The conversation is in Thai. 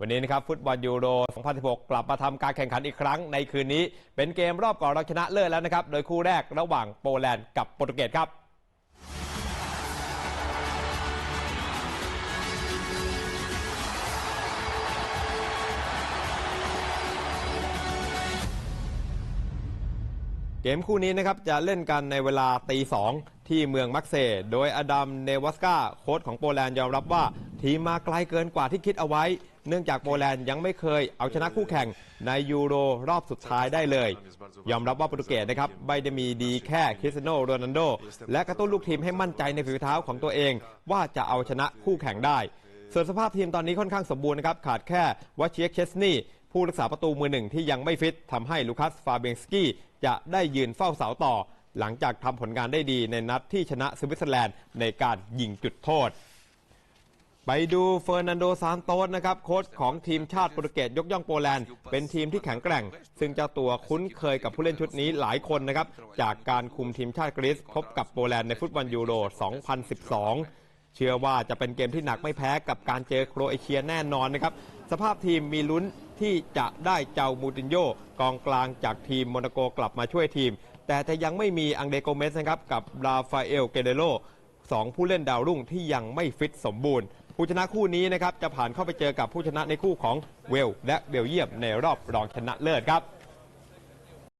วันนี้นะครับฟุตบอลยูโร 2016 กลับมาทำการแข่งขันอีกครั้งในคืนนี้ เป็นเกมรอบก่อนเราชนะเลิศแล้วนะครับ โดยคู่แรกระหว่างโปแลนด์กับโปรตุเกสครับเกมคู่นี้นะครับจะเล่นกันในเวลาตีสองที่เมืองมักเซ โดยอดัมเนวัสกาโค้ชของโปแลนด์ยอมรับว่า ทีมมาไกลเกินกว่าที่คิดเอาไว้ เนื่องจากโปแลนด์ยังไม่เคยเอาชนะคู่แข่งในยูโรรอบสุดท้ายได้เลย ยอมรับว่าโปรตุเกสนะครับไม่ได้มีดีแค่คริสเตียโนโรนัลโด และกระตุ้นลูกทีมให้มั่นใจในฝีเท้าของตัวเอง ว่าจะเอาชนะคู่แข่งได้ ส่วนสภาพทีมตอนนี้ค่อนข้างสมบูรณ์นะครับขาดแค่วัชเชียเชสนีผู้รักษาประตูมือหนึ่งที่ยังไม่ฟิตทำให้ลูคัสฟาเบงสกี้จะได้ยืนเฝ้าเสาต่อ หลังจากทำผลงานได้ดีในนัดที่ชนะสวิตเซอร์แลนด์ในการยิงจุดโทษ ไปดูเฟอร์นันโดซานโตสนะครับโค้ชของทีมชาติโปรตุเกสยกย่องโปแลนด์ เป็นทีมที่แข็งแกร่ง ซึ่งเจ้าตัวคุ้นเคยกับผู้เล่นชุดนี้หลายคนนะครับจากการคุมทีมชาติกรีซพบกับโปแลนด์ในฟุตบอลยูโร 2012 เชื่อว่าจะเป็นเกมที่หนักไม่แพ้กับการเจอโครเอเชียแน่นอนนะครับสภาพทีมมีลุ้นที่จะได้เจ้ามูตินโญ่กองกลางจากทีมโมนาโกกลับมาช่วยทีม แต่จะยังไม่มีอังเดโกเมสนะครับกับราฟาเอลเกเดโลสองผู้เล่นดาวรุ่งที่ยังไม่ฟิตสมบูรณ์ ผู้ชนะคู่นี้นะครับจะผ่านเข้าไปเจอกับผู้ชนะในคู่ของเวลและเบลเยียมในรอบรองชนะเลิศครับ